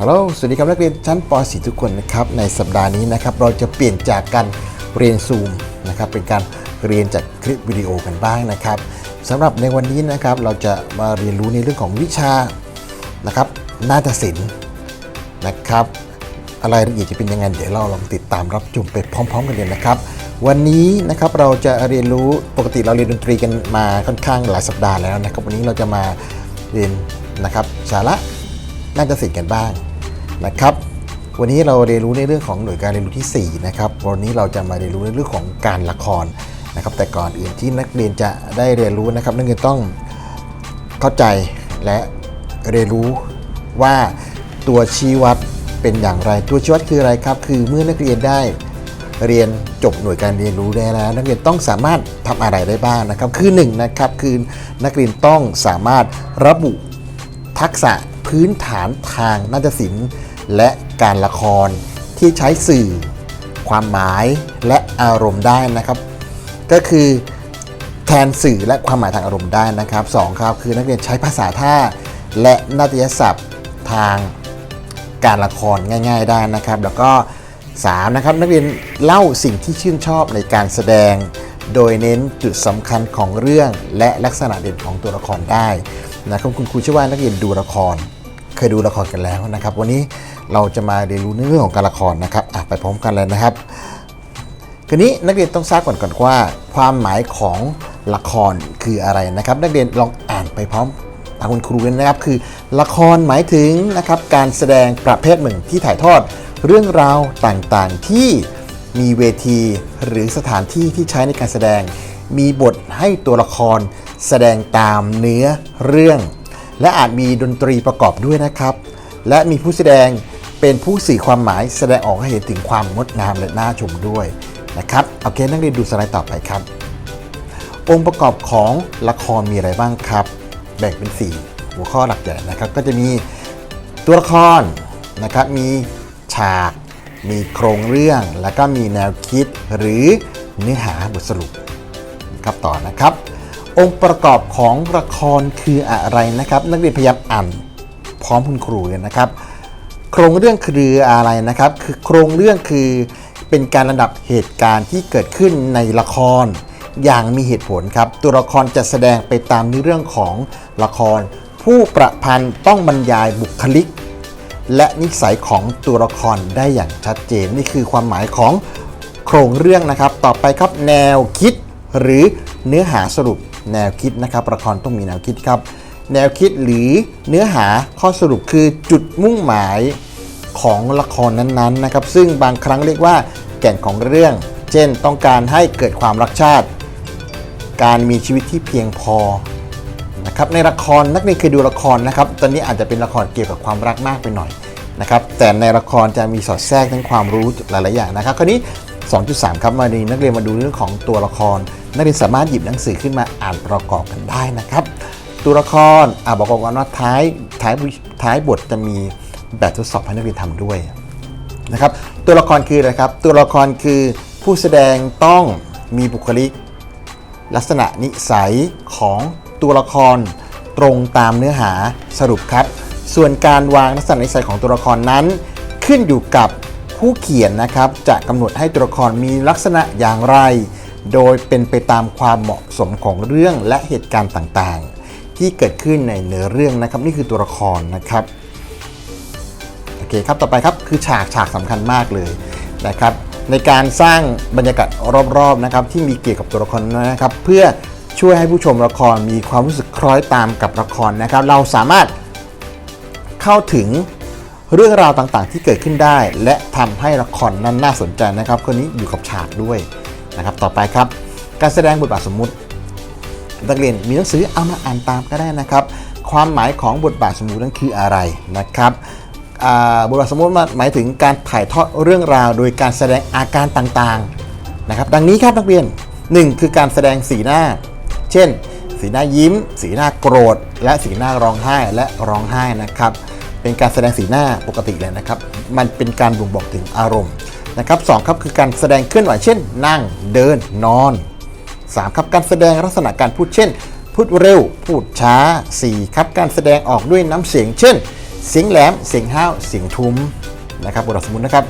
ฮัลโหล สวัสดีครับนักเรียนชั้นป .4 ทุกคนนะครับ ในสัปดาห์นี้นะครับเราจะเปลี่ยนจากการเรียนซูมนะครับเป็นการเรียนจากคลิปวิดีโอกันบ้างนะครับสำหรับในวันนี้นะครับเราจะมาเรียนรู้ในเรื่องของวิชานะครับนาฏศิลป์นะครับอะไรละเอียดจะเป็นยังไงเดี๋ยวเราลองติดตามรับชมไปพร้อม ๆ กันเลยนะครับ วันนี้นะครับเราจะเรียนรู้ปกติเราเรียนดนตรีกันมาค่อนข้างหลายสัปดาห์แล้วนะครับ วันนี้เราจะมาเรียนนะครับสาระน่าจะสิทธิ์กันบ้าง นะครับ วันนี้เราเรียนรู้ในเรื่องของหน่วยการเรียนรู้ที่ 4 นะครับ วันนี้เราจะมาเรียนรู้ในเรื่องของการละครนะครับ แต่ก่อนอื่นที่นักเรียนจะได้เรียนรู้นะครับ นักเรียนต้องเข้าใจและเรียนรู้ว่าตัวชี้วัดเป็นอย่างไร ตัวชี้วัดคืออะไรครับ คือเมื่อนักเรียนได้เรียนจบหน่วยการเรียนรู้ได้แล้ว นักเรียนต้องสามารถทำอะไรได้บ้างนะครับ คือ1นงนะครับคือนักเรียนต้องสามารถระบุทักษะพื้นฐานทางนาฏศิลป์ และการละครที่ใช้สื่อ ความหมายและอารมณ์ได้นะครับ ก็คือแทนสื่อและความหมายทางอารมณ์ได้นะครับสองครับคือนักเรียนใช้ภาษาท่า และนาฏยศัพท์ทางการละครง่าย ๆ ได้นะครับ แล้วก็3นะครับนักเรียนเล่าสิ่งที่ชื่นชอบในการแสดง โดยเน้นจุดสำคัญของเรื่อง และลักษณะเด่นของตัวละครได้นะครับคุณครูเชื่อว่านักเรียนดูละคร เคยดูละครกันแล้วนะครับ วันนี้เราจะมาเรียนรู้เรื่องของการละครนะครับไปพร้อมกันเลยนะครับคืนนี้นักเรียนต้องทราบก่อนก่อนว่า ความหมายของละครคืออะไรนะครับ นักเรียนลองอ่านไปพร้อมตามคุณครูกันนะครับ คือ ละครหมายถึงนะครับการแสดงประเภทหนึ่งที่ถ่ายทอดเรื่องราวต่างๆที่มีเวทีหรือสถานที่ที่ใช้ในการแสดง มีบทให้ตัวละครแสดงตามเนื้อเรื่อง และอาจมีดนตรีประกอบด้วยนะครับ และมีผู้แสดงเป็นผู้สื่อความหมายแสดงออกให้เห็นถึงความงดงามและน่าชมด้วยนะครับโอเคนักเรียนดูสไลด์ต่อไปครับ องค์ประกอบของละครมีอะไรบ้างครับ แบ่งเป็น 4 หัวข้อหลักใหญ่นะครับ ก็จะมีตัวละครนะครับมีฉาก มีโครงเรื่อง แล้วก็มีแนวคิดหรือเนื้อหาบทสรุปครับต่อนะครับ องค์ประกอบของละครคืออะไรนะครับ นักเรียนพยายามอ่านพร้อมคุณครูเลยนะครับ โครงเรื่องคืออะไรนะครับ คือโครงเรื่องคือเป็นการระดับเหตุการณ์ที่เกิดขึ้นในละครอย่างมีเหตุผลครับ ตัวละครจะแสดงไปตามเนื้อเรื่องของละคร ผู้ประพันธ์ต้องบรรยายบุคลิก และนิสัยของตัวละครได้อย่างชัดเจนนี่คือความหมายของโครงเรื่องนะครับ ต่อไปครับแนวคิดหรือเนื้อหาสรุป แนวคิดนะครับละครต้องมีแนวคิดครับ แนวคิดหรือเนื้อหาข้อสรุปคือจุดมุ่งหมายของละครนั้นๆนะครับ ซึ่งบางครั้งเรียกว่าแก่นของเรื่อง เช่นต้องการให้เกิดความรักชาติ การมีชีวิตที่เพียงพอนะครับในละครนักเรียนเคยดูละครนะครับ ตอนนี้อาจจะเป็นละครเกี่ยวกับความรักมากไปหน่อยนะครับ แต่ในละครจะมีสอดแทรกทั้งความรู้หลาย ๆ อย่างนะครับ คราวนี้ 2.3 ครับมาดีนักเรียนมาดูเรื่องของตัวละคร นักเรียนสามารถหยิบหนังสือขึ้นมาอ่านประกอบกันได้นะครับ ตัวละครอ่าบอกก่อนว่าท้ายท้ายท้ายบทจะมีแบบทดสอบให้นักเรียนทำด้วยนะครับ ตัวละครคืออะไรครับ ตัวละครคือผู้แสดงต้องมีบุคลิก ลักษณะนิสัยของตัวละครตรงตามเนื้อหาสรุปครับ ส่วนการวางลักษณะนิสัยของตัวละครนั้น ขึ้นอยู่กับผู้เขียนนะครับ จะกำหนดให้ตัวละครมีลักษณะอย่างไร โดยเป็นไปตามความเหมาะสมของเรื่องและเหตุการณ์ต่างๆ ที่เกิดขึ้นในเนื้อเรื่องนะครับ นี่คือตัวละครนะครับโอเคครับต่อไปครับคือฉากฉากสำคัญมากเลยนะครับ ในการสร้างบรรยากาศรอบๆนะครับที่มีเกี่ยวกับตัวละครนั้นนะครับ เพื่อช่วยให้ผู้ชมละครมีความรู้สึกคล้อยตามกับละครนะครับ เราสามารถเข้าถึงเรื่องราวต่างๆ ที่เกิดขึ้นได้ และทำให้ละครนั้นน่าสนใจนะครับคนนี้อยู่กับฉากด้วย นะครับต่อไปครับ การแสดงบทบาทสมมุตินักเรียนมีหนังสือเอามาอ่านตามก็ได้นะครับ ความหมายของบทบาทสมมุตินั้นคืออะไรนะครับบทบาทสมมุติหมายถึงการถ่ายทอดเรื่องราว โดยการแสดงอาการต่างๆนะครับ ดังนี้ครับนักเรียน 1 คือการแสดงสีหน้า เช่น สีหน้ายิ้ม สีหน้าโกรธ และสีหน้าร้องไห้และร้องไห้นะครับ เป็นการแสดงสีหน้าปกติเลยนะครับ มันเป็นการบ่งบอกถึงอารมณ์ นะครับสองครับคือการแสดงเคลื่อนไหวเช่น นั่งเดินนอน 3 ครับการแสดงลักษณะการพูดเช่น พูดเร็ว พูดช้า 4 ครับการแสดงออกด้วยน้ำเสียง เช่น เสียงแหลม เสียงห้าว เสียงทุ้มนะครับบทบาทสมมุตินะครับ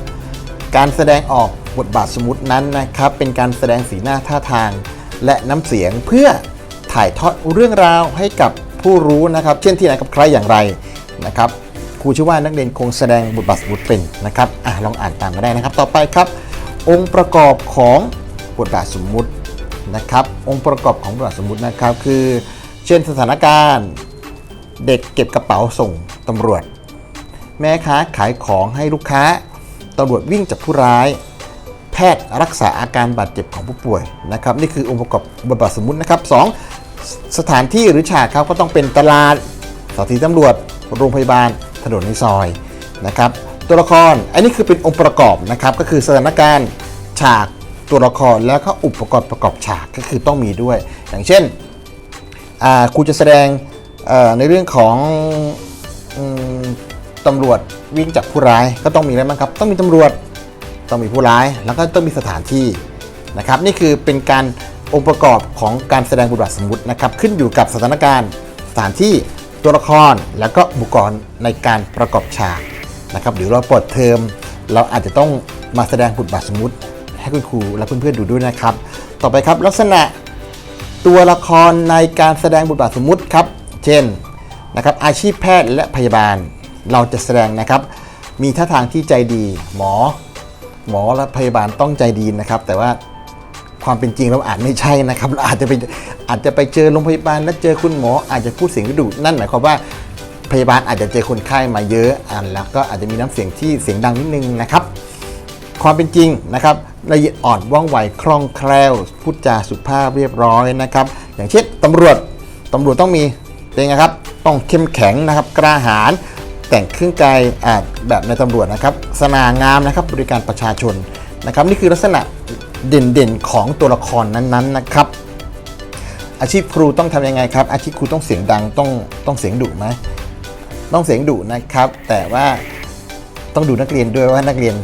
การแสดงออกบทบาทสมมุตินั้นนะครับ เป็นการแสดงสีหน้าท่าทาง และน้ำเสียงเพื่อถ่ายทอดเรื่องราวให้กับผู้รู้นะครับ เช่นที่ไหนกับใครอย่างไรนะครับ รูชื่อว่านักเรียนคงแสดงบทบาทสมมติเป็นนะครับอะลองอ่านตามมาได้นะครับ ต่อไปครับ องค์ประกอบของบทบาทสมมุตินะครับ องค์ประกอบของบทบาทสมมุตินะครับ คือ เช่นสถานการณ์ เด็กเก็บกระเป๋าส่งตำรวจ แม่ค้าขายของให้ลูกค้าตำรวจวิ่งจับผู้ร้าย แพทย์รักษาอาการบาดเจ็บของผู้ป่วยนะครับ นี่คือองค์ประกอบบทบาทสมมุตินะครับ 2. สถานที่หรือฉากครับก็ต้องเป็นตลาดสถานีตำรวจ โรงพยาบาล ถนนในซอยนะครับตัวละครอันนี้คือเป็นองค์ประกอบนะครับก็คือสถานการณ์ฉากตัวละครแล้วก็อุปกรณ์ประกอบฉากก็คือต้องมีด้วย อย่างเช่นครูจะแสดงในเรื่องของอตำรวจวิ่งจับผู้ร้ายก็ต้องมีอะไรบ้างครับ ต้องมีตำรวจต้องมีผู้ร้าย แล้วก็ต้องมีสถานที่นะครับ นี่คือเป็นการองค์ประกอบของการแสดงบทบาทสมมุตินะครับ ขึ้นอยู่กับสถานการณ์สถานที่ ตัวละครแล้วก็อุปกรณ์ในการประกอบฉากนะครับหรือเราเปิดเทอม เราอาจจะต้องมาแสดงบทบาทสมมติ ให้คุณครูและเพื่อนๆดูด้วยนะครับ ต่อไปครับลักษณะตัวละครในการแสดงบทบาทสมมุติครับ เช่นนะครับอาชีพแพทย์และพยาบาลเราจะแสดงนะครับ มีท่าทางที่ใจดี หมอ หมอและพยาบาลต้องใจดีนะครับ แต่ว่า ความเป็นจริงเราอาจไม่ใช่นะครับเราอาจจะไปอาจจะไปเจอโรงพยาบาลแล้วเจอคุณหมอ อาจจะพูดเสียงดุนั่นหมายความว่าพยาบาลอาจจะเจอคนไข้มาเยอะอ่านแล้วก็อาจจะมีน้ำเสียงที่เสียงดังนิดนึงนะครับ ความเป็นจริงนะครับละเอียดอ่อนว่องไวคล่องแคล่วพูดจาสุภาพเรียบร้อยนะครับ อย่างเช่นตำรวจตำรวจต้องมีเป็นไงครับต้องเข้มแข็งนะครับกล้าหาญแต่งเครื่องกายแบบในตำรวจนะครับสง่างามนะครับบริการประชาชนนะครับ นี่คือลักษณะ เด่นๆของตัวละครนั้นๆนะครับ อาชีพครูต้องทำยังไงครับ อาชีพครูต้องเสียงดังต้องต้องเสียงดุไหมต้องเสียงดุนะครับ แต่ว่าต้องดูนักเรียนด้วยว่านักเรียน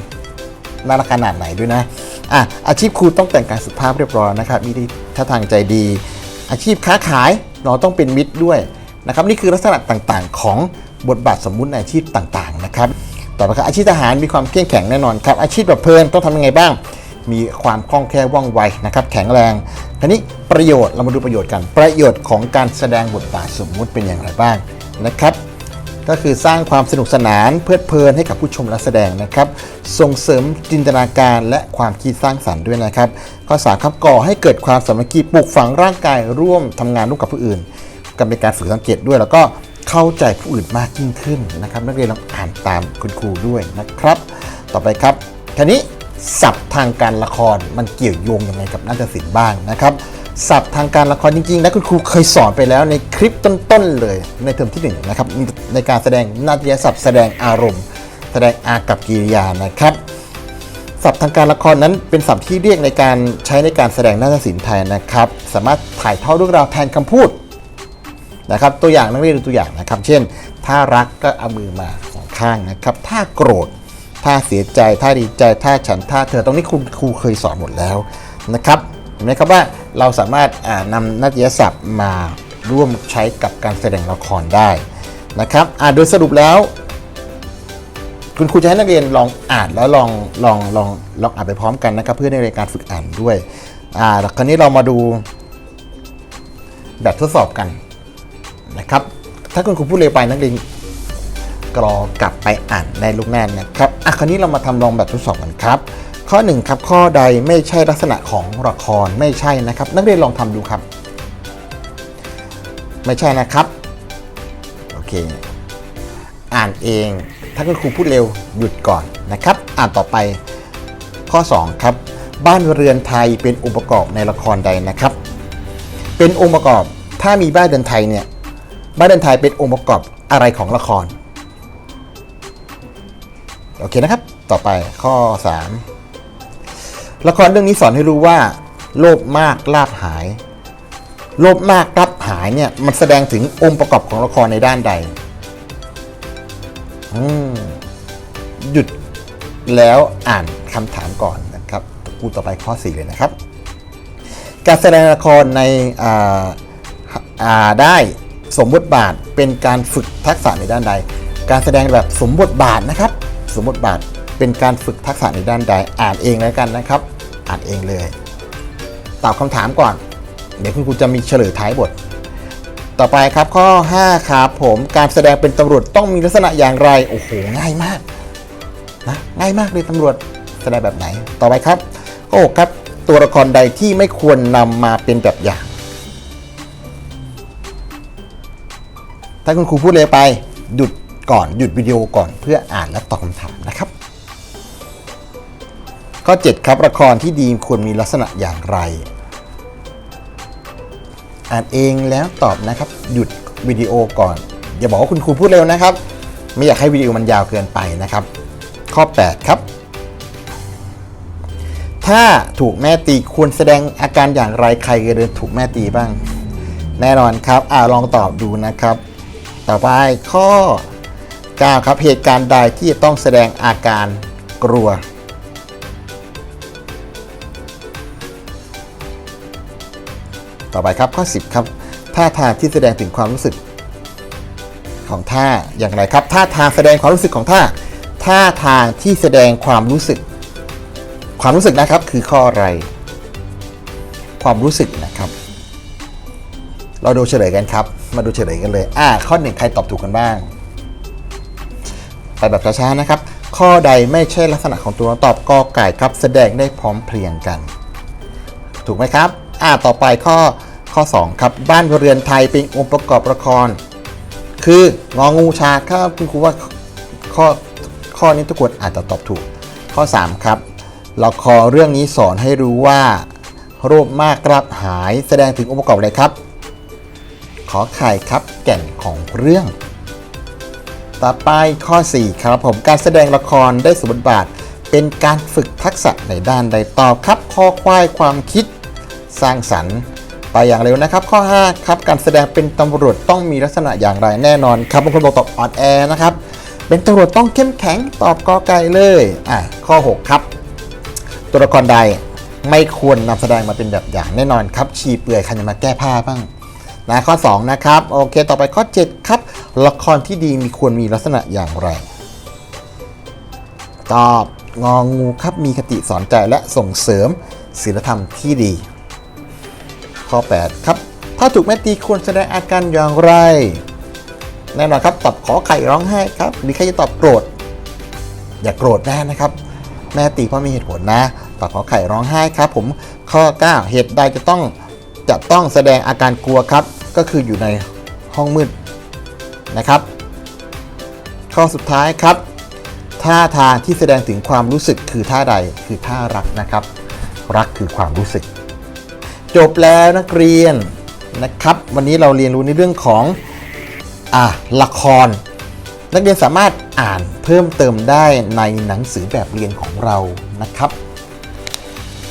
น่ารักขนาดไหนด้วยนะอะอาชีพครูต้องแต่งกายสุภาพเรียบร้อยนะครับ มีท่าทางใจดี อาชีพค้าขายเราต้องเป็นมิตรด้วยนะครับ นี่คือลักษณะต่างๆ ของบทบาทสมมุติในอาชีพต่างๆนะครับต่อไปครับอาชีพทหารมีความเข้มแข็งแน่นอนครับ อาชีพแบบเพลินต้องทำยังไงบ้าง มีความคล่องแคล่วว่องไวนะครับแข็งแรงทีนี้ประโยชน์เรามาดูประโยชน์กัน ประโยชน์ของการแสดงบทบาทสมมุติเป็นอย่างไรบ้างนะครับก็คือสร้างความสนุกสนานเพลิดเพลินให้กับผู้ชมและแสดงนะครับ ส่งเสริมจินตนาการและความคิดสร้างสรรค์ด้วยนะครับข้อสามครับก่อให้เกิดความสามัคคีปลูกฝังร่างกายร่วมทำงานร่วมกับผู้อื่นกันเป็นการฝึกสังเกตด้วย แล้วก็เข้าใจผู้อื่นมากยิ่งขึ้นนะครับ นักเรียนลองอ่านตามคุณครูด้วยนะครับ ต่อไปครับทีนี้ ศัพท์ทางการละครมันเกี่ยวโยงยังไงกับนาฏศิลป์บ้างนะครับศัพท์ทางการละครจริงๆ แล้วคุณครูเคยสอนไปแล้วในคลิปต้นๆเลยในเทอมที่หนึ่งนะครับในการแสดงนาฏยศัพท์แสดงอารมณ์ แสดงอากับกิริยานะครับศัพท์ทางการละครนั้นเป็นศัพท์ที่เรียกในการใช้ในการแสดงนาฏศิลป์ไทยนะครับ สามารถถ่ายทอดเรื่องราวแทนคำพูดนะครับตัวอย่างนักเรียนดูตัวอย่างนะครับ เช่น ถ้ารักก็เอามือมาสองข้างนะครับ ถ้าโกรธ ถ้าเสียใจถ้าดีใจถ้าฉันถ้าเธอตรงนี้คุณครูเคยสอนหมดแล้วนะครับเห็นไหมครับว่าเราสามารถนำนาฏยศัพท์มาร่วมใช้กับการแสดงละครได้นะครับอาโดยสรุปแล้ว คุณครูจะให้นักเรียนลองอ่านแล้วลองลองลองลองอ่านไปพร้อมกันนะครับ เพื่อในการฝึกอ่านด้วยอ่าคราวนี้เรามาดูแบบทดสอบกันนะครับ ถ้าคุณครูพูดเร็วไปนักเรียน กรอกลับไปอ่านในลูกแน่นนะครับอะคราวนี้เรามาทำลองแบบทดสอบกันครับ ข้อหนึ่งครับข้อใดไม่ใช่ลักษณะของละครไม่ใช่นะครับ นักเรียนลองทำดูครับ ไม่ใช่นะครับโอเค อ่านเอง ถ้าคุณครูพูดเร็วหยุดก่อนนะครับ อ่านต่อไปข้อ 2 ครับ บ้านเรือนไทยเป็นองค์ประกอบในละครใดนะครับ เป็นองค์ประกอบถ้ามีบ้านเรือนไทยเนี่ยบ้านเรือนไทยเป็นองค์ประกอบอะไรของละคร โอเคนะครับ ต่อไปข้อ 3 ละครเรื่องนี้สอนให้รู้ว่า โลภมากลาบหาย โลภมากลาบหายเนี่ยมันแสดงถึงองค์ประกอบของละครในด้านใดหยุดแล้วอ่านคำถามก่อนนะครับกูต่อไปข้อ 4 เลยนะครับ การแสดงละครในได้สมบทบาทเป็นการฝึกทักษะในด้านใด การแสดงแบบสมบทบาทนะครับ สมบทบาท เป็นการฝึกทักษะในด้านใดอ่านเองแล้วกันนะครับ อ่านเองเลย ตอบคำถามก่อน เดี๋ยวคุณครูจะมีเฉลยท้ายบท ต่อไปครับข้อ 5 ครับผมการแสดงเป็นตำรวจต้องมีลักษณะอย่างไร โอ้โหง่ายมากนะง่ายมากเลยตำรวจแสดงแบบไหน ต่อไปครับข้อ6ครับตัวละครใดที่ไม่ควรนำมาเป็นแบบอย่าง ถ้าคุณครูพูดเลยไปหยุด ก่อนหยุดวิดีโอก่อนเพื่ออ่านและตอบคำถามนะครับ ข้อ 7 ครับละครที่ดีควรมีลักษณะอย่างไร อ่านเองแล้วตอบนะครับ หยุดวิดีโอก่อน อย่าบอกว่าคุณครูพูดเร็วนะครับ ไม่อยากให้วิดีโอมันยาวเกินไปนะครับ ข้อ 8 ครับถ้าถูกแม่ตีควรแสดงอาการอย่างไรใครเคยเดินถูกแม่ตีบ้าง แน่นอนครับ อ่าลองตอบดูนะครับ ต่อไปข้อ 9 ครับ เหตุการณ์ใดที่จะต้องแสดงอาการกลัว ต่อไปครับข้อ 10 ครับ ท่าทางที่แสดงถึงความรู้สึกของท่าอย่างไรครับ ท่าทางแสดงความรู้สึกของท่า ท่าทางที่แสดงความรู้สึก ความรู้สึกนะครับคือข้ออะไร ความรู้สึกนะครับ เราดูเฉลยกันครับ มาดูเฉลยกันเลย อ่า ข้อหนึ่งใครตอบถูกกันบ้าง ไปแบบช้าๆนะครับ ข้อใดไม่ใช่ลักษณะของตัวตอบกอไก่ครับ แสดงได้พร้อมเพรียงกัน ถูกไหมครับ อ่าต่อไปข้อข้อ 2 ครับ บ้านเรือนไทยเป็นองค์ประกอบละคร คืององูชาครับคุณครูว่าข้อข้อนี้ทุกคนอาจจะตอบถูก ข้อ 3 ครับละครเรื่องนี้สอนให้รู้ว่าโรคมากกรับหายแสดงถึงองค์ประกอบอะไรครับ ขอไข่ครับแก่นของเรื่อง ต่อไปข้อ 4 ครับผมการแสดงละครได้สมบทบาท เป็นการฝึกทักษะในด้านใดตอบครับข้อควายความคิดสร้างสรรค์ไปอย่างเร็วนะครับ ข้อ 5 ครับ การแสดงเป็นตำรวจต้องมีลักษณะอย่างไรแน่นอนครับบางคนบอกตอบอ่อนแอนะครับ เป็นตำรวจต้องเข้มแข็งตอบกอไก่เลยอะข้อ 6 ครับ ตัวละครใดไม่ควรนำแสดงมาเป็นแบบอย่างแน่นอนครับ ชีเปลือยใครจะมาแก้ผ้าบ้าง นะข้อ 2 นะครับ โอเค ต่อไปข้อ 7 ครับ ละครที่ดีมีควรมีลักษณะอย่างไร ตอบงองูครับมีคติสอนใจและส่งเสริมศีลธรรมที่ดี ข้อ 8 ครับ ถ้าถูกแม่ตีควรแสดงอาการอย่างไร แน่นอนครับ ตอบขอไข่ร้องไห้ครับ หรือใครจะตอบโกรธ อย่าโกรธแน่นะครับ แม่ตีเพราะมีเหตุผลนะ ตอบขอไข่ร้องไห้ครับ ผม ข้อ 9 เหตุใดจะต้อง จะต้องแสดงอาการกลัวครับ ก็คืออยู่ในห้องมืดนะครับ ข้อสุดท้ายครับ ท่าทางที่แสดงถึงความรู้สึกคือท่าใดคือท่ารักนะครับ รักคือความรู้สึก จบแล้วนักเรียนนะครับ วันนี้เราเรียนรู้ในเรื่องของอะละคร นักเรียนสามารถอ่านเพิ่มเติมได้ในหนังสือแบบเรียนของเรานะครับ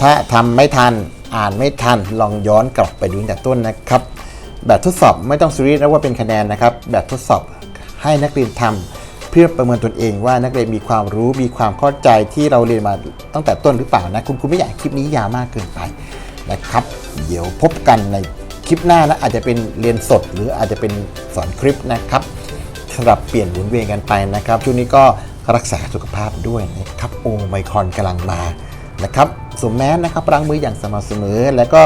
ถ้าทำไม่ทัน อ่านไม่ทันลองย้อนกลับไปดูตั้งแต่ต้นนะครับ แบบทดสอบไม่ต้องซีเรียสนะว่าเป็นคะแนนนะครับ แบบทดสอบให้นักเรียนทำเพื่อประเมินตนเองว่านักเรียนมีความรู้มีความเข้าใจที่เราเรียนมาตั้งแต่ต้นหรือเปล่านะคุณครูไม่อยากคลิปนี้ยาวมากเกินไปนะครับ เดี๋ยวพบกันในคลิปหน้านะอาจจะเป็นเรียนสดหรืออาจจะเป็นสอนคลิปนะครับสำหรับเปลี่ยนหมุนเวียนกันไปนะครับช่วงนี้ก็รักษาสุขภาพด้วยนะครับโอไมครอนกำลังมา นะครับสวมแมสนะครับล้างมืออย่างสม่ำเสมอ แล้วก็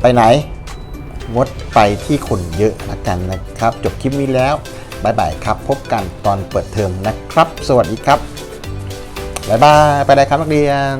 ไปไหนงดไปที่คนเยอะละกันนะครับ จบคลิปนี้แล้วบายบายครับ พบกันตอนเปิดเทอมนะครับ สวัสดีครับบายบายไปเลยครับนักเรียน